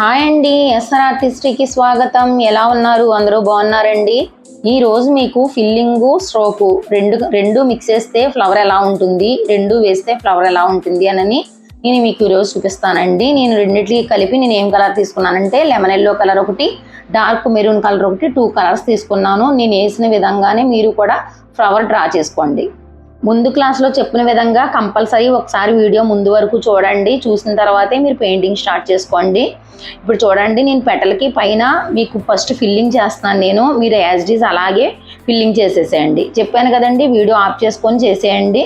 Hi అండి SR ఆర్టిస్ట్రీకి స్వాగతం. ఎలా ఉన్నారు? అందరూ బాగున్నారండి? ఈ రోజు మీకు ఫిల్లింగు స్ట్రోకు రెండు రెండు మిక్స్ చేస్తే ఫ్లవర్ ఎలా ఉంటుంది రెండు వేస్తే ఫ్లవర్ ఎలా ఉంటుంది అని నేను మీకు ఈరోజు చూపిస్తానండి. నేను రెండింటికి కలిపి నేను ఏం కలర్ తీసుకున్నానంటే లెమన్ ఎల్లో కలర్ ఒకటి డార్క్ మెరూన్ కలర్ ఒకటి టూ కలర్స్ తీసుకున్నాను. నేను వేసిన విధంగానే మీరు కూడా ఫ్లవర్ డ్రా చేసుకోండి. ముందు క్లాస్లో చెప్పిన విధంగా కంపల్సరీ ఒకసారి వీడియో ముందు వరకు చూడండి. చూసిన తర్వాతే మీరు పెయింటింగ్ స్టార్ట్ చేసుకోండి. ఇప్పుడు చూడండి నేను పెటల్కి పైన మీకు ఫస్ట్ ఫిల్లింగ్ చేస్తున్నాను నేను. మీరు యాజ్ డీస్ అలాగే ఫిల్లింగ్ చేసేసేయండి. చెప్పాను కదండి వీడియో ఆఫ్ చేసుకొని చేసేయండి.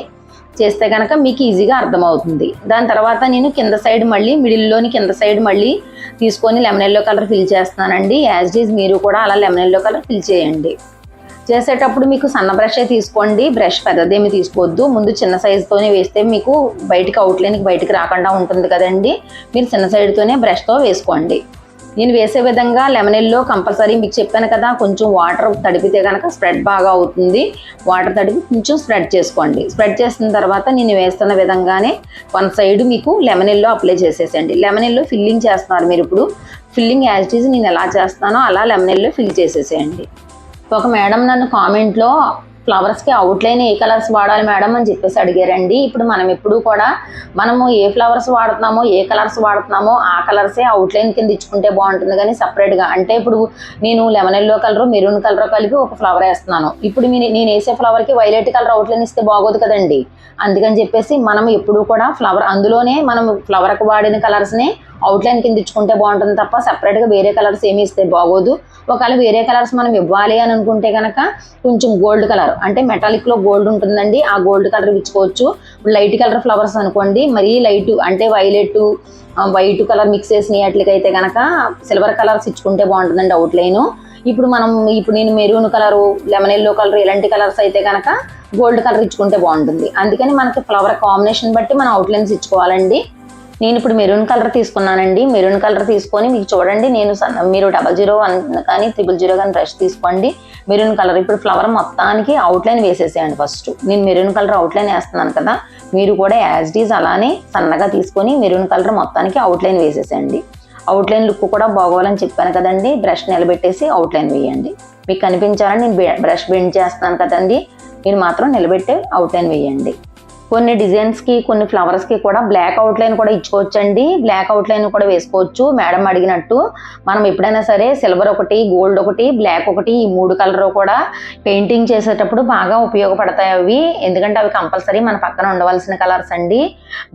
చేస్తే కనుక మీకు ఈజీగా అర్థమవుతుంది. దాని తర్వాత నేను కింద సైడ్ మళ్ళీ మిడిల్లోని కింద సైడ్ మళ్ళీ తీసుకొని లెమన్ ఎల్లో కలర్ ఫిల్ చేస్తున్నానండి. యాజ్ డీస్ మీరు కూడా అలా లెమన్ ఎల్లో కలర్ ఫిల్ చేయండి. చేసేటప్పుడు మీకు సన్న బ్రషే తీసుకోండి. బ్రష్ పెద్దదేమి తీసుకోవద్దు. ముందు చిన్న సైజుతోనే వేస్తే మీకు బయటికి అవుట్లైన్కి బయటకు రాకుండా ఉంటుంది కదండి. మీరు చిన్న సైడ్తోనే బ్రష్తో వేసుకోండి. నేను వేసే విధంగా లెమనెల్లో కంపల్సరీ మీకు చెప్పాను కదా కొంచెం వాటర్ తడిపితే కనుక స్ప్రెడ్ బాగా అవుతుంది. వాటర్ తడిపి కొంచెం స్ప్రెడ్ చేసుకోండి. స్ప్రెడ్ చేసిన తర్వాత నేను వేస్తున్న విధంగానే వన్ సైడ్ మీకు లెమనెల్లో అప్లై చేసేసండి లెమనెల్లో ఫిల్లింగ్ చేస్తున్నారు మీరు ఇప్పుడు. ఫిల్లింగ్ యాజ్ ఇట్ ఈజ్ నేను ఎలా చేస్తానో అలా లెమనెల్లో ఫిల్ చేసేసేయండి. ఒక మేడం నన్ను కామెంట్లో ఫ్లవర్స్కి అవుట్లైన్ ఏ కలర్స్ వాడాలి మేడం అని చెప్పేసి అడిగారండి. ఇప్పుడు మనం ఎప్పుడూ కూడా మనము ఏ ఫ్లవర్స్ వాడుతున్నామో ఏ కలర్స్ వాడుతున్నామో ఆ కలర్సే అవుట్లైన్ కింద ఇచ్చుకుంటే బాగుంటుంది కానీ సపరేట్గా. అంటే ఇప్పుడు నేను lemon yellow colour maroon colour కలిపి ఒక ఫ్లవర్ వేస్తున్నాను. ఇప్పుడు నేను నేను వేసే ఫ్లవర్కి వైలెట్ కలర్ అవుట్లైన్ ఇస్తే బాగోదు కదండి. అందుకని చెప్పేసి మనం ఎప్పుడూ కూడా ఫ్లవర్ అందులోనే మనం ఫ్లవర్కి వాడిన కలర్స్ని అవుట్లైన్ కింద ఇచ్చుకుంటే బాగుంటుంది తప్ప సపరేట్గా వేరే కలర్స్ ఏమి ఇస్తే బాగోదు. ఒకవేళ వేరే కలర్స్ మనం ఇవ్వాలి అని అనుకుంటే కనుక కొంచెం గోల్డ్ కలర్ అంటే మెటాలిక్లో గోల్డ్ ఉంటుందండి ఆ గోల్డ్ కలర్ ఇచ్చుకోవచ్చు. లైట్ కలర్ ఫ్లవర్స్ అనుకోండి మరీ లైట్ అంటే వైలెట్ వైట్ కలర్ మిక్స్ చేసిన వాటికైతే కనుక సిల్వర్ కలర్స్ ఇచ్చుకుంటే బాగుంటుందండి అవుట్లైన్ ఇప్పుడు మనం ఇప్పుడు నేను maroon colour lemon yellow colour ఇలాంటి కలర్స్ అయితే కనుక గోల్డ్ కలర్ ఇచ్చుకుంటే బాగుంటుంది. అందుకని మనకి ఫ్లవర్ కాంబినేషన్ బట్టి మనం అవుట్లైన్స్ ఇచ్చుకోవాలండి. నేను ఇప్పుడు మెరూన్ కలర్ తీసుకున్నానండి. మెరూన్ కలర్ తీసుకొని మీకు చూడండి నేను మీరు డబల్ జీరో వన్ కానీ త్రిబుల్ జీరో కానీ బ్రష్ తీసుకోండి. మెరూన్ కలర్ ఇప్పుడు ఫ్లవర్ మొత్తానికి అవుట్లైన్ వేసేసేయండి ఫస్ట్ నేను మెరూన్ కలర్ అవుట్లైన్ వేస్తున్నాను కదా మీరు కూడా యాజ్ డీజ్ అలానే సన్నగా తీసుకొని మెరూన్ కలర్ మొత్తానికి అవుట్లైన్ వేసేసేయండి. అవుట్లైన్ లుక్ కూడా బాగోవాలని చెప్పాను కదండి బ్రష్ నిలబెట్టేసి అవుట్లైన్ వేయండి. మీకు కనిపించాలని నేను బ్రష్ బెండ్ చేస్తున్నాను కదండి మీరు మాత్రం నిలబెట్టి అవుట్లైన్ వేయండి. కొన్ని డిజైన్స్కి కొన్ని ఫ్లవర్స్కి కూడా బ్లాక్ అవుట్లైన్ కూడా ఇచ్చుకోవచ్చండి. బ్లాక్ అవుట్లైన్ కూడా వేసుకోవచ్చు మేడం అడిగినట్టు. మనం ఎప్పుడైనా సరే సిల్వర్ ఒకటి గోల్డ్ ఒకటి బ్లాక్ ఒకటి ఈ మూడు కలర్ కూడా పెయింటింగ్ చేసేటప్పుడు బాగా ఉపయోగపడతాయి అవి. ఎందుకంటే అవి కంపల్సరీ మన పక్కన ఉండవలసిన కలర్స్ అండి.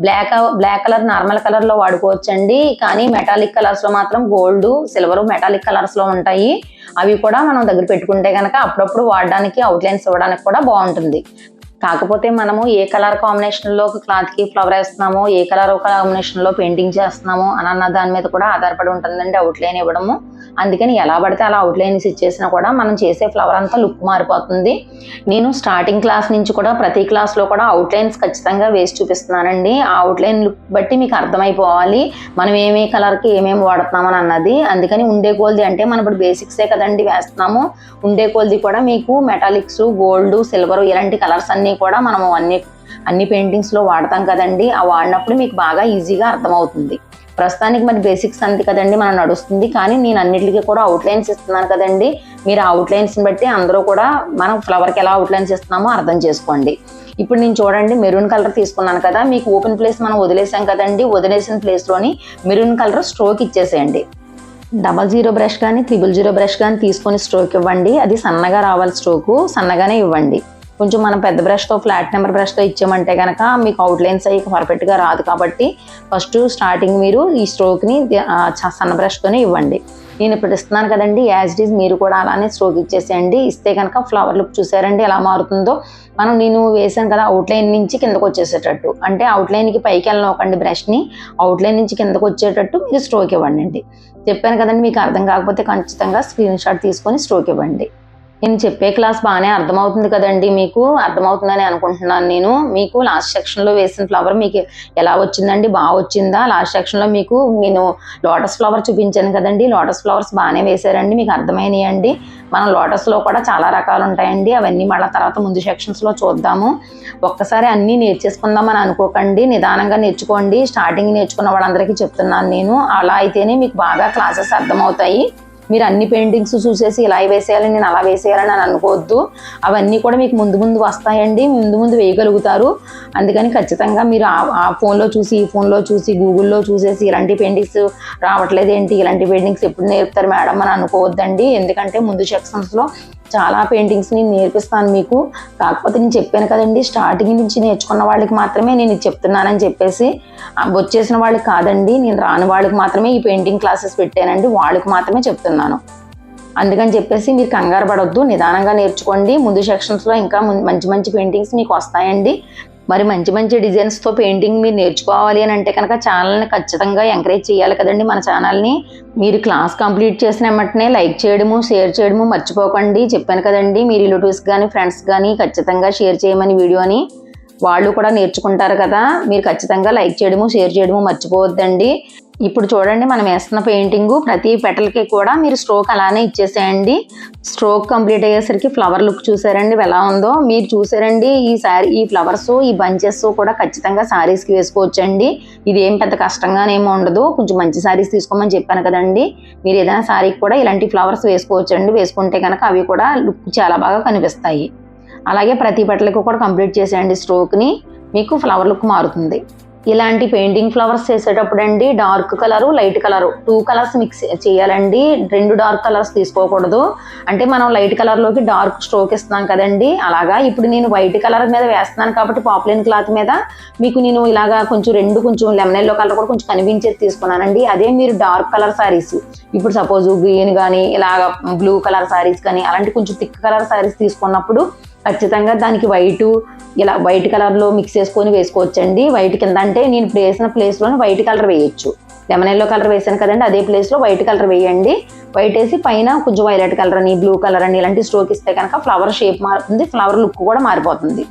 బ్లాక్ బ్లాక్ కలర్ నార్మల్ కలర్లో వాడుకోవచ్చండి. కానీ మెటాలిక్ కలర్స్లో మాత్రం గోల్డ్ సిల్వర్ మెటాలిక్ కలర్స్లో ఉంటాయి. అవి కూడా మనం దగ్గర పెట్టుకుంటే కనుక అప్పుడప్పుడు వాడడానికి అవుట్లైన్స్ ఇవ్వడానికి కూడా బాగుంటుంది. కాకపోతే మనము ఏ కలర్ కాంబినేషన్లో క్లాత్కి ఫ్లవర్ వేస్తున్నామో ఏ కలర్ కాంబినేషన్లో పెయింటింగ్ చేస్తున్నామో అని అన్న దాని మీద కూడా ఆధారపడి ఉంటుందండి అవుట్లైన్ ఇవ్వడము. అందుకని ఎలా పడితే అలా అవుట్లైన్స్ ఇచ్చేసినా కూడా మనం చేసే ఫ్లవర్ అంతా లుక్ మారిపోతుంది. నేను స్టార్టింగ్ క్లాస్ నుంచి కూడా ప్రతి క్లాస్లో కూడా అవుట్లైన్స్ ఖచ్చితంగా వేసి చూపిస్తున్నానండి. ఆ అవుట్లైన్ లుక్ బట్టి మీకు అర్థమైపోవాలి. మనం ఏమే కలర్కి ఏమేమి వాడుతున్నామని అన్నది. అందుకని ఉండే కోల్ది అంటే మనం ఇప్పుడు బేసిక్సే కదండి వేస్తున్నాము. ఉండే కోల్ది కూడా మీకు మెటాలిక్స్ గోల్డ్ సిల్వర్ ఇలాంటి కలర్స్ అన్నీ కూడా మనము అన్ని అన్ని పెయింటింగ్స్లో వాడతాం కదండి. ఆ వాడినప్పుడు మీకు బాగా ఈజీగా అర్థమవుతుంది. ప్రస్తుతానికి మరి బేసిక్స్ అంతే కదండి మనం నడుస్తుంది. కానీ నేను అన్నిటికీ కూడా అవుట్లైన్స్ ఇస్తున్నాను కదండి. మీరు అవుట్లైన్స్ని బట్టి అందరూ కూడా మనం ఫ్లవర్కి ఎలా అవుట్లైన్స్ ఇస్తున్నామో అర్థం చేసుకోండి. ఇప్పుడు నేను చూడండి మెరూన్ కలర్ తీసుకున్నాను కదా. మీకు ఓపెన్ ప్లేస్ మనం వదిలేసాం కదండి. వదిలేసిన ప్లేస్లోని మెరూన్ కలర్ స్ట్రోక్ ఇచ్చేసేయండి. డబల్ జీరో బ్రష్ కానీ త్రిబుల్ జీరో బ్రష్ కానీ తీసుకొని స్ట్రోక్ ఇవ్వండి. అది సన్నగా రావాలి స్ట్రోకు సన్నగానే ఇవ్వండి. కొంచెం మనం పెద్ద బ్రష్తో ఫ్లాట్ నెంబర్ బ్రష్తో ఇచ్చామంటే కనుక మీకు అవుట్లైన్స్ అవి పర్ఫెక్ట్గా రాదు కాబట్టి ఫస్ట్ స్టార్టింగ్ మీరు ఈ స్ట్రోక్ని సన్న బ్రష్తోనే ఇవ్వండి. నేను ఇప్పుడు ఇస్తున్నాను కదండి యాజ్ ఇట్ ఈజ్ మీరు కూడా అలానే స్ట్రోక్ ఇచ్చేసేయండి. ఇస్తే కనుక ఫ్లవర్ లుక్ చూసారండి ఎలా మారుతుందో. మనం నేను వేసాను కదా అవుట్లైన్ నుంచి కిందకు వచ్చేసేటట్టు. అంటే అవుట్లైన్కి పైకి వెళ్ళనివ్వకండి బ్రష్ని అవుట్లైన్ నుంచి కిందకు వచ్చేటట్టు మీరు స్ట్రోక్ ఇవ్వండి చెప్పాను కదండి మీకు అర్థం కాకపోతే ఖచ్చితంగా స్క్రీన్ షాట్ తీసుకొని స్ట్రోక్ ఇవ్వండి. నేను చెప్పే క్లాస్ బాగానే అర్థమవుతుంది కదండి మీకు. అర్థమవుతుందని అనుకుంటున్నాను నేను. మీకు లాస్ట్ సెక్షన్లో వేసిన ఫ్లవర్ మీకు ఎలా వచ్చిందండి? బాగా వచ్చిందా? లాస్ట్ సెక్షన్లో మీకు నేను లోటస్ ఫ్లవర్ చూపించాను కదండి. లోటస్ ఫ్లవర్స్ బాగానే వేశారండి. మీకు అర్థమైనాయండి. మనం లోటస్లో కూడా చాలా రకాలు ఉంటాయండి. అవన్నీ మళ్ళీ తర్వాత ముందు సెక్షన్స్లో చూద్దాము. ఒక్కసారి అన్నీ నేర్చేసుకుందామని అనుకోకండి. నిదానంగా నేర్చుకోండి. స్టార్టింగ్ నేర్చుకున్న వాళ్ళందరికీ చెప్తున్నాను నేను. అలా అయితేనే మీకు బాగా క్లాసెస్ అర్థమవుతాయి. మీరు అన్ని పెయింటింగ్స్ చూసేసి ఇలా వేసేయాలి నేను అలా వేసేయాలని అని అనుకోవద్దు. అవన్నీ కూడా మీకు ముందు ముందు వస్తాయండి ముందు ముందు వేయగలుగుతారు. అందుకని ఖచ్చితంగా మీరు ఆ- ఆ ఫోన్లో చూసి ఈ ఫోన్లో చూసి గూగుల్లో చూసేసి ఇలాంటి పెయింటింగ్స్ రావట్లేదు ఏంటి? ఇలాంటి పెయింటింగ్స్ ఎప్పుడు నేర్పుతారు మేడం అని అనుకోవద్దండి. ఎందుకంటే ముందు సెక్షన్స్లో చాలా పెయింటింగ్స్ని నేర్పిస్తాను మీకు. కాకపోతే నేను చెప్పాను కదండి స్టార్టింగ్ నుంచి నేర్చుకున్న వాళ్ళకి మాత్రమే నేను చెప్తున్నానని చెప్పేసి వచ్చేసిన వాళ్ళకి కాదండి నేను రాని వాళ్ళకి మాత్రమే ఈ పెయింటింగ్ క్లాసెస్ పెట్టానండి వాళ్ళకి మాత్రమే చెప్తున్నాను. అందుకని చెప్పేసి మీరు కంగారు పడవద్దు నిదానంగా నేర్చుకోండి. ముందు సెక్షన్స్లో ఇంకా మంచి మంచి పెయింటింగ్స్ మీకు వస్తాయండి. మరి మంచి మంచి డిజైన్స్తో పెయింటింగ్ మీరు నేర్చుకోవాలి అని అంటే కనుక ఛానల్ని ఖచ్చితంగా ఎంకరేజ్ చేయాలి కదండి మన ఛానల్ని మీరు క్లాస్ కంప్లీట్ చేసిన వెంటనే లైక్ చేయడము షేర్ చేయడము మర్చిపోకండి. చెప్పాను కదండి మీ రిలేటివ్స్ కానీ ఫ్రెండ్స్ కానీ ఖచ్చితంగా షేర్ చేయమని వీడియోని వాళ్ళు కూడా నేర్చుకుంటారు కదా. మీరు ఖచ్చితంగా లైక్ చేయడము షేర్ చేయడము మర్చిపోవద్దండి. ఇప్పుడు చూడండి మనం వేస్తున్న పెయింటింగ్ ప్రతి పెటల్కి కూడా మీరు స్ట్రోక్ అలానే ఇచ్చేసేయండి. స్ట్రోక్ కంప్లీట్ అయ్యేసరికి ఫ్లవర్ లుక్ చూసారండి ఎలా ఉందో. మీరు చూసారండి ఈ సారీ ఈ ఫ్లవర్స్ ఈ బంచెస్ కూడా ఖచ్చితంగా శారీస్కి వేసుకోవచ్చండి. ఇదేం పెద్ద కష్టంగానేమో ఉండదు. కొంచెం మంచి శారీస్ తీసుకోమని చెప్పాను కదండి. మీరు ఏదైనా సారీకి కూడా ఇలాంటి ఫ్లవర్స్ వేసుకోవచ్చండి. వేసుకుంటే కనుక అవి కూడా లుక్ చాలా బాగా కనిపిస్తాయి. అలాగే ప్రతి పెటలకు కూడా కంప్లీట్ చేసేయండి స్ట్రోక్ని. మీకు ఫ్లవర్ లుక్ మారుతుంది. ఇలాంటి పెయింటింగ్ ఫ్లవర్స్ చేసేటప్పుడు అండి dark colour light colour. Two colours mix చేయాలండి. రెండు డార్క్ కలర్స్ తీసుకోకూడదు. అంటే మనం లైట్ కలర్లోకి డార్క్ స్ట్రోక్ ఇస్తున్నాం కదండి. అలాగా ఇప్పుడు నేను వైట్ కలర్ మీద వేస్తున్నాను కాబట్టి పాపులైన్ క్లాత్ మీద మీకు నేను ఇలాగా కొంచెం రెండు కొంచెం లెమన్ ఎల్లో కలర్ కూడా కొంచెం కనిపించేది తీసుకున్నానండి. అదే మీరు డార్క్ కలర్ సారీస్. ఇప్పుడు సపోజ్ గ్రీన్ కానీ ఇలాగ బ్లూ కలర్ సారీస్ కానీ అలాంటి కొంచెం థిక్ కలర్ సారీస్ తీసుకున్నప్పుడు ఖచ్చితంగా దానికి వైటు ఇలా వైట్ కలర్లో మిక్స్ చేసుకొని వేసుకోవచ్చండి. వైట్ కింద అంటే నేను వేసిన ప్లేస్లోనే వైట్ కలర్ వేయచ్చు. లెమన్ ఎల్లో కలర్ వేసాను కదండి అదే ప్లేస్లో వైట్ కలర్ వేయండి. వైట్ వేసి పైన కొంచెం వైలెట్ కలర్ అని బ్లూ కలర్ అని ఇలాంటి స్ట్రోక్ ఇస్తే కనుక ఫ్లవర్ షేప్ మారుతుంది ఫ్లవర్ లుక్ కూడా మారిపోతుంది.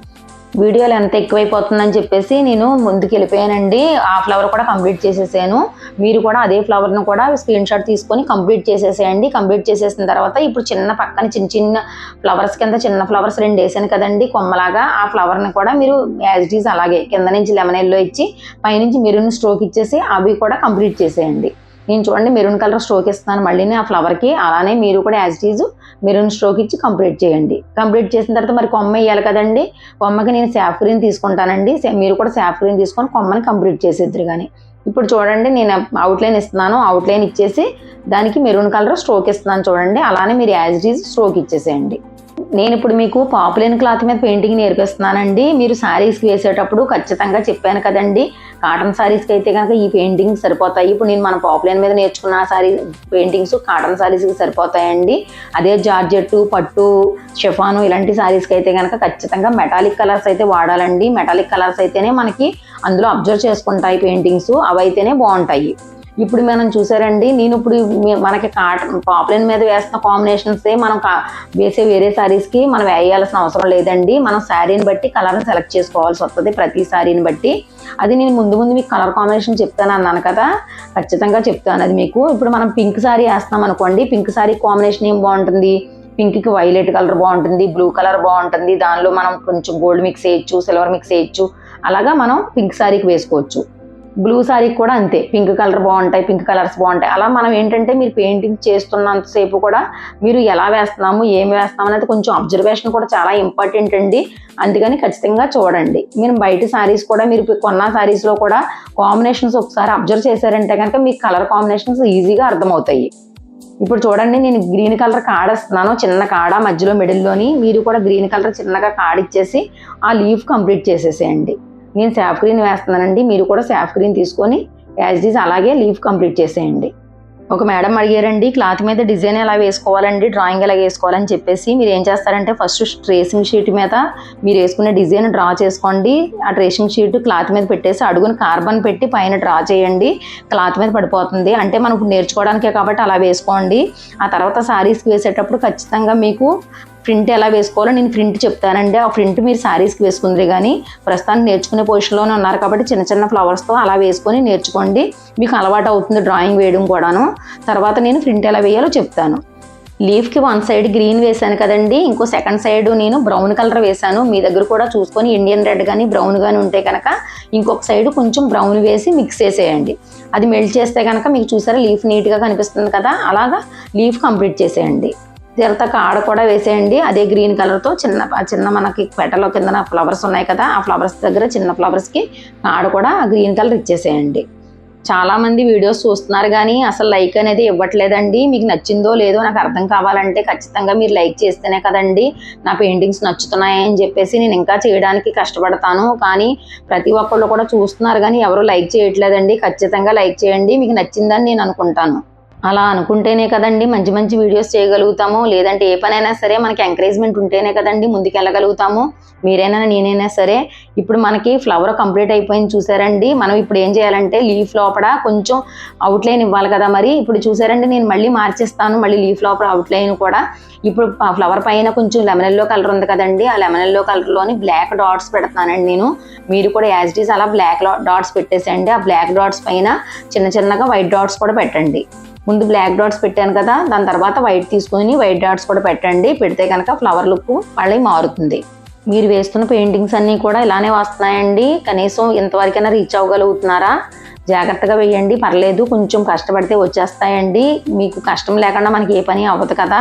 వీడియోలు ఎంత ఎక్కువైపోతుందని చెప్పేసి నేను ముందుకు వెళ్ళిపోయానండి ఆ ఫ్లవర్ కూడా కంప్లీట్ చేసేసాను. మీరు కూడా అదే ఫ్లవర్ను కూడా స్క్రీన్ షాట్ తీసుకొని కంప్లీట్ చేసేసేయండి. కంప్లీట్ చేసేసిన తర్వాత ఇప్పుడు చిన్న పక్కన చిన్న చిన్న ఫ్లవర్స్ కింద చిన్న ఫ్లవర్స్ రెండు వేసాను కదండి. కొమ్మలాగా ఆ ఫ్లవర్ని కూడా మీరు యాజ్ ఇట్ ఈజ్ అలాగే కింద నుంచి లెమన్ ఎల్లో ఇచ్చి పైనుంచి మెరూన్ స్ట్రోక్ ఇచ్చేసి అవి కూడా కంప్లీట్ చేసేయండి. నేను చూడండి మెరూన్ కలర్ స్ట్రోక్ ఇస్తాను మళ్ళీ ఆ ఫ్లవర్కి అలానే మీరు కూడా as it is maroon stroke ఇచ్చి కంప్లీట్ చేయండి. కంప్లీట్ చేసిన తర్వాత మరి కొమ్మ వేయాలి కదండి. కొమ్మకి నేను శాఫ్ గ్రీన్ తీసుకుంటానండి మీరు కూడా శాఫ్ గ్రీన్ తీసుకొని కొమ్మని కంప్లీట్ చేసేద్దరు కానీ ఇప్పుడు చూడండి నేను అవుట్లైన్ ఇస్తున్నాను. అవుట్లైన్ ఇచ్చేసి దానికి మెరూన్ కలర్ స్ట్రోక్ ఇస్తున్నాను చూడండి. అలానే మీరు యాజ్ ఇట్ ఈజ్ స్ట్రోక్ ఇచ్చేసేయండి. నేను ఇప్పుడు మీకు పాపులైన క్లాత్ మీద పెయింటింగ్ నేర్పిస్తున్నానండి. మీరు శారీస్కి వేసేటప్పుడు ఖచ్చితంగా చెప్పాను కదండి. కాటన్ శారీస్కి అయితే కనుక ఈ పెయింటింగ్ సరిపోతాయి. ఇప్పుడు నేను మన పాపులైన మీద నేర్చుకున్న శారీ పెయింటింగ్స్ కాటన్ శారీస్కి సరిపోతాయండి. అదే జార్జెట్టు పట్టు షెఫాను ఇలాంటి శారీస్కి అయితే కనుక ఖచ్చితంగా మెటాలిక్ కలర్స్ అయితే వాడాలండి. మెటాలిక్ కలర్స్ అయితేనే మనకి అందులో అబ్జర్వ్ చేసుకుంటాయి పెయింటింగ్స్ అవి అయితేనే బాగుంటాయి. ఇప్పుడు మనం చూసారండి నేను ఇప్పుడు మనకి కాటన్ పాపులైన్ మీద వేస్తున్న కాంబినేషన్స్ మనం కా- వేసే వేరే శారీస్కి మనం వేయాల్సిన అవసరం లేదండి. మనం శారీని బట్టి కలర్ని సెలెక్ట్ చేసుకోవాల్సి వస్తుంది ప్రతి శారీని బట్టి. అది నేను ముందు ముందు మీకు కలర్ కాంబినేషన్ చెప్తాను అన్నాను కదా. ఖచ్చితంగా చెప్తాను అది మీకు. ఇప్పుడు మనం పింక్ శారీ వేస్తున్నాం అనుకోండి పింక్ శారీ కాంబినేషన్ ఏం బాగుంటుంది? పింక్కి వైలెట్ కలర్ బాగుంటుంది బ్లూ కలర్ బాగుంటుంది. దానిలో మనం కొంచెం గోల్డ్ మిక్స్ వేయచ్చు సిల్వర్ మిక్స్ వేయచ్చు. అలాగా మనం పింక్ శారీకి వేసుకోవచ్చు. బ్లూ శారీకి కూడా అంతే. పింక్ కలర్ బాగుంటాయి పింక్ కలర్స్ బాగుంటాయి. అలా మనం ఏంటంటే మీరు పెయింటింగ్ చేస్తున్నంతసేపు కూడా మీరు ఎలా వేస్తున్నాము ఏమి వేస్తాము అనేది కొంచెం అబ్జర్వేషన్ కూడా చాలా ఇంపార్టెంట్ అండి. అందుకని ఖచ్చితంగా చూడండి. మీరు బయట శారీస్ కూడా మీరు కొన్న శారీస్లో కూడా కాంబినేషన్స్ ఒకసారి అబ్జర్వ్ చేశారంటే కనుక మీకు కలర్ కాంబినేషన్స్ ఈజీగా అర్థమవుతాయి. ఇప్పుడు చూడండి నేను గ్రీన్ కలర్ కాడేస్తున్నాను చిన్న కాడ మధ్యలో మిడిల్లోని మీరు కూడా గ్రీన్ కలర్ చిన్నగా కాడిచ్చేసి ఆ లీఫ్ కంప్లీట్ చేసేసేయండి. నేను శాఫ్ గ్రీన్ వేస్తున్నానండి. మీరు కూడా శాఫ్ గ్రీన్ తీసుకొని యాజ్ ఈజ్ అలాగే లీఫ్ కంప్లీట్ చేసేయండి. ఒక మేడం అడిగారండి క్లాత్ మీద డిజైన్ ఎలా వేసుకోవాలండి? డ్రాయింగ్ ఎలా వేసుకోవాలని చెప్పేసి మీరు ఏం చేస్తారంటే ఫస్ట్ ట్రేసింగ్ షీట్ మీద మీరు వేసుకునే డిజైన్ డ్రా చేసుకోండి. ఆ ట్రేసింగ్ షీట్ క్లాత్ మీద పెట్టేసి అడుగున కార్బన్ పెట్టి పైన డ్రా చేయండి. క్లాత్ మీద పడిపోతుంది. అంటే మనం నేర్చుకోవడానికే కాబట్టి అలా వేసుకోండి. ఆ తర్వాత శారీస్కి వేసేటప్పుడు ఖచ్చితంగా మీకు ప్రింట్ ఎలా వేసుకోవాలో నేను ప్రింట్ చెప్తానండి. ఆ ప్రింట్ మీరు శారీస్కి వేసుకుందరు కానీ ప్రస్తుతానికి నేర్చుకునే పొజిషన్లోనే ఉన్నారు కాబట్టి చిన్న చిన్న ఫ్లవర్స్తో అలా వేసుకొని నేర్చుకోండి. మీకు అలవాటు అవుతుంది డ్రాయింగ్ వేయడం కూడాను. తర్వాత నేను ప్రింట్ ఎలా వేయాలో చెప్తాను. లీఫ్కి వన్ సైడ్ గ్రీన్ వేశాను కదండి. ఇంకో సెకండ్ సైడ్ నేను బ్రౌన్ కలర్ వేసాను మీ దగ్గర కూడా చూసుకొని ఇండియన్ రెడ్ కానీ బ్రౌన్ కానీ ఉంటే కనుక ఇంకొక సైడ్ కొంచెం బ్రౌన్ వేసి మిక్స్ చేసేయండి. అది మెల్ట్ చేస్తే కనుక మీకు చూసారా లీఫ్ నీట్గా కనిపిస్తుంది కదా. అలాగా లీఫ్ కంప్లీట్ చేసేయండి. తర్వాత కాడ కూడా వేసేయండి. అదే గ్రీన్ కలర్తో చిన్న చిన్న మనకి పెటలో కింద ఫ్లవర్స్ ఉన్నాయి కదా ఆ ఫ్లవర్స్ దగ్గర చిన్న ఫ్లవర్స్కి కాడ కూడా గ్రీన్ కలర్ ఇచ్చేసేయండి. చాలామంది వీడియోస్ చూస్తున్నారు కానీ అసలు లైక్ అనేది ఇవ్వట్లేదండి. మీకు నచ్చిందో లేదో నాకు అర్థం కావాలంటే ఖచ్చితంగా మీరు లైక్ చేస్తేనే కదండి. నా పెయింటింగ్స్ నచ్చుతున్నాయని చెప్పేసి నేను ఇంకా చేయడానికి కష్టపడతాను. కానీ ప్రతి ఒక్కళ్ళు కూడా చూస్తున్నారు కానీ ఎవరు లైక్ చేయట్లేదండి. ఖచ్చితంగా లైక్ చేయండి. మీకు నచ్చిందని నేను అనుకుంటాను. అలా అనుకుంటేనే కదండి మంచి మంచి వీడియోస్ చేయగలుగుతాము. లేదంటే ఏ పనైనా సరే మనకి ఎంకరేజ్మెంట్ ఉంటేనే కదండి ముందుకు వెళ్ళగలుగుతాము మీరైనా నేనైనా సరే ఇప్పుడు మనకి ఫ్లవర్ కంప్లీట్ అయిపోయింది చూసారండి. మనం ఇప్పుడు ఏం చేయాలంటే లీఫ్ లోపల కొంచెం అవుట్లైన్ ఇవ్వాలి కదా మరి. ఇప్పుడు చూసారండి నేను మళ్ళీ మార్చేస్తాను. మళ్ళీ లీఫ్ లోపల అవుట్లైన్ కూడా. ఇప్పుడు ఫ్లవర్ పైన కొంచెం లెమన్ ఎల్లో కలర్ ఉంది కదండి. ఆ లెమన్ ఎల్లో కలర్లోని బ్లాక్ డాట్స్ పెడతానండి నేను. మీరు కూడా యాజ్ ఇట్ ఈస్ అలా బ్లాక్ డాట్స్ పెట్టేసేయండి. ఆ బ్లాక్ డాట్స్ పైన చిన్న చిన్నగా వైట్ డాట్స్ కూడా పెట్టండి. ముందు బ్లాక్ డాట్స్ పెట్టాను కదా దాని తర్వాత వైట్ తీసుకొని వైట్ డాట్స్ కూడా పెట్టండి. పెడితే కనుక ఫ్లవర్ లుక్ మళ్ళీ మారుతుంది. మీరు వేస్తున్న పెయింటింగ్స్ అన్నీ కూడా ఇలానే వస్తున్నాయండి. కనీసం ఇంతవరకైనా రీచ్ అవ్వగలుగుతున్నారా? జాగ్రత్తగా వేయండి. పర్లేదు కొంచెం కష్టపడితే వచ్చేస్తాయండి. మీకు కష్టం లేకుండా మనకి ఏ పని అవ్వదు కదా.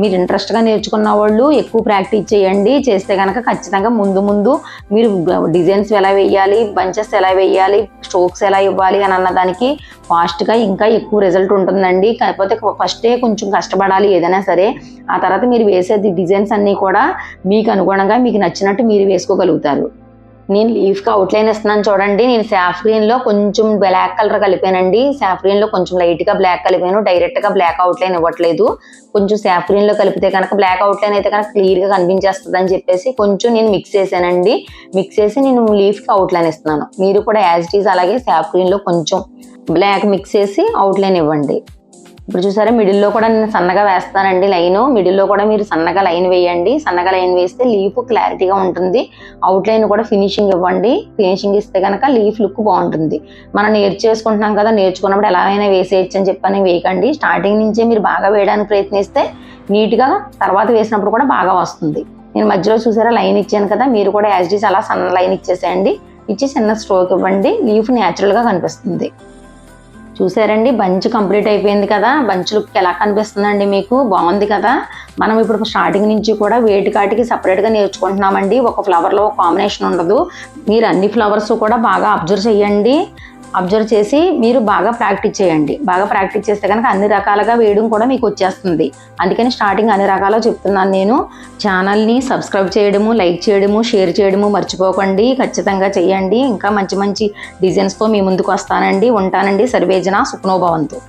మీరు ఇంట్రెస్ట్గా నేర్చుకున్న వాళ్ళు ఎక్కువ ప్రాక్టీస్ చేయండి. చేస్తే కనుక ఖచ్చితంగా ముందు ముందు మీరు డిజైన్స్ ఎలా వేయాలి బంచెస్ ఎలా వేయాలి స్ట్రోక్స్ ఎలా ఇవ్వాలి అని అన్నదానికి ఫాస్ట్గా ఇంకా ఎక్కువ రిజల్ట్ ఉంటుందండి. కాకపోతే ఫస్టే కొంచెం కష్టపడాలి ఏదైనా సరే. ఆ తర్వాత మీరు వేసేది డిజైన్స్ అన్నీ కూడా మీకు అనుగుణంగా మీకు నచ్చినట్టు మీరు వేసుకోగలుగుతారు. నేను లీఫ్కి అవుట్లైన్ ఇస్తున్నాను చూడండి. నేను సాఫ్రీన్లో కొంచెం బ్లాక్ కలర్ కలిపానండి. సాఫ్రీన్లో కొంచెం లైట్గా బ్లాక్ కలిపాను. డైరెక్ట్గా బ్లాక్ అవుట్లైన్ ఇవ్వట్లేదు. కొంచెం సాఫ్రీన్లో కలిపితే కనుక బ్లాక్ అవుట్లైన్ అయితే కనుక క్లియర్గా కనిపించేస్తుంది అని చెప్పేసి కొంచెం నేను మిక్స్ చేశానండి. మిక్స్ చేసి నేను లీఫ్కి అవుట్లైన్ ఇస్తున్నాను. మీరు కూడా యాజ్ ఇట్ ఈజ్ అలాగే సాఫ్రీన్లో కొంచెం బ్లాక్ మిక్స్ చేసి అవుట్లైన్ ఇవ్వండి. ఇప్పుడు చూసారా మిడిల్లో కూడా నేను సన్నగా వేస్తానండి లైన్. మిడిల్లో కూడా మీరు సన్నగా లైన్ వేయండి. సన్నగా లైన్ వేస్తే లీఫ్ క్లారిటీగా ఉంటుంది. అవుట్ లైన్ కూడా ఫినిషింగ్ ఇవ్వండి. ఫినిషింగ్ ఇస్తే కనుక లీఫ్ లుక్ బాగుంటుంది. మనం నేర్చేసుకుంటున్నాం కదా నేర్చుకున్నప్పుడు ఎలా అయినా వేసేయచ్చు అని చెప్పని వేయకండి. స్టార్టింగ్ నుంచే మీరు బాగా వేయడానికి ప్రయత్నిస్తే నీట్గా తర్వాత వేసినప్పుడు కూడా బాగా వస్తుంది. నేను మధ్యలో చూసారా లైన్ ఇచ్చాను కదా మీరు కూడా యాజ్ డీస్ అలా సన్న లైన్ ఇచ్చేసేయండి. ఇచ్చి చిన్న స్ట్రోక్ ఇవ్వండి. లీఫ్ న్యాచురల్గా కనిపిస్తుంది. చూసారండి? బంచ్ కంప్లీట్ అయిపోయింది కదా? బంచ్ లుక్ ఎలా కనిపిస్తుందండి మీకు? బాగుంది కదా? మనం ఇప్పుడు స్టార్టింగ్ నుంచి కూడా వేటి కాటికి సపరేట్గా నేర్చుకుంటున్నామండి. ఒక ఫ్లవర్లో ఒక కాంబినేషన్ ఉండదు. మీరు అన్ని ఫ్లవర్స్ కూడా బాగా అబ్జర్వ్ చేయండి అబ్జర్వ్ చేసి మీరు బాగా ప్రాక్టీస్ చేయండి. బాగా ప్రాక్టీస్ చేస్తే కనుక అన్ని రకాలుగా వేయడం కూడా మీకు వచ్చేస్తుంది. అందుకని స్టార్టింగ్ అన్ని రకాలు చెప్తున్నాను నేను. ఛానల్ని సబ్స్క్రైబ్ చేయడము లైక్ చేయడము షేర్ చేయడము మర్చిపోకండి. ఖచ్చితంగా చేయండి. ఇంకా మంచి మంచి డిజైన్స్తో మీ ముందుకు వస్తానండి. ఉంటానండి. సర్వేజన సుఖనోభవంతో.